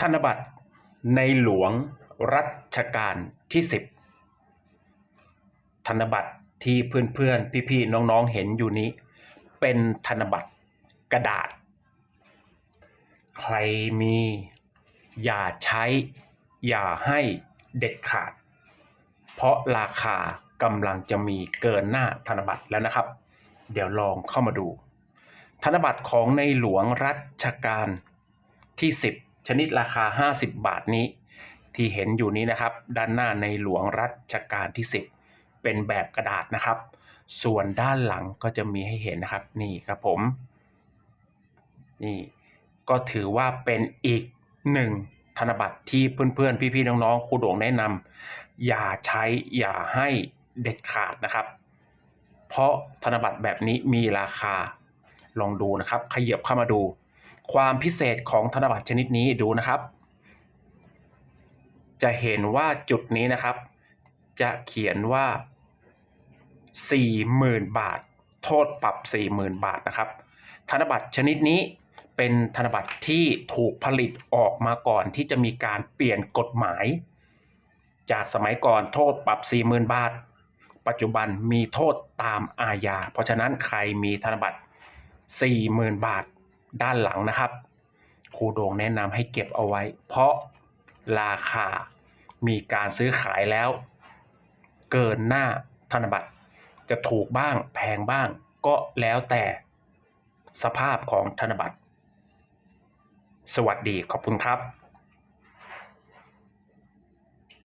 ธนบัตรในหลวงรัชกาลที่สิบธนบัตรที่เพื่อนๆ พี่ๆ น้องๆ เห็นอยู่นี้ เป็นธนบัตรกระดาษ ใครมีอย่าใช้ อย่าให้เด็ดขาด เพราะราคากำลังจะมีเกินหน้าธนบัตรแล้วนะครับ เดี๋ยวลองเข้ามาดู ธนบัตรของในหลวงรัชกาลที่ 10 ชนิดราคา 50 บาทนี้ ที่เห็นอยู่นี้นะครับ ด้านหน้าในหลวงรัชกาลที่ 10 เป็นแบบกระดาษนะครับ ส่วนด้านหลังก็จะมีให้เห็นนะครับนี่ครับผม นี่ก็ถือว่าเป็นอีกหนึ่งธนบัตรที่เพื่อนๆ พี่ๆ น้องๆครูโด่งแนะนำอย่าใช้อย่าให้เด็ดขาดนะครับ เพราะธนบัตรแบบนี้มีราคาลองดูนะครับ ขยับเข้ามาดู ความพิเศษของธนบัตรชนิดนี้ดูนะครับ จะเห็นว่าจุดนี้นะครับ จะเขียนว่า 40,000 บาท โทษปรับ 40,000 บาทนะครับ ธนบัตรชนิดนี้เป็นธนบัตรที่ถูกผลิตออกมาก่อนที่จะมีการเปลี่ยนกฎหมาย จากสมัยก่อนโทษปรับ 40,000 บาท ปัจจุบันมีโทษตามอาญา เพราะฉะนั้นใครมีธนบัตร40,000 บาท ด้านหลังนะครับ ครูโด่งแนะนำให้เก็บเอาไว้ เพราะราคามีการซื้อขายแล้ว เกินหน้าธนบัตร จะถูกบ้างแพงบ้าง ก็แล้วแต่สภาพของธนบัตร สวัสดีขอบคุณครับ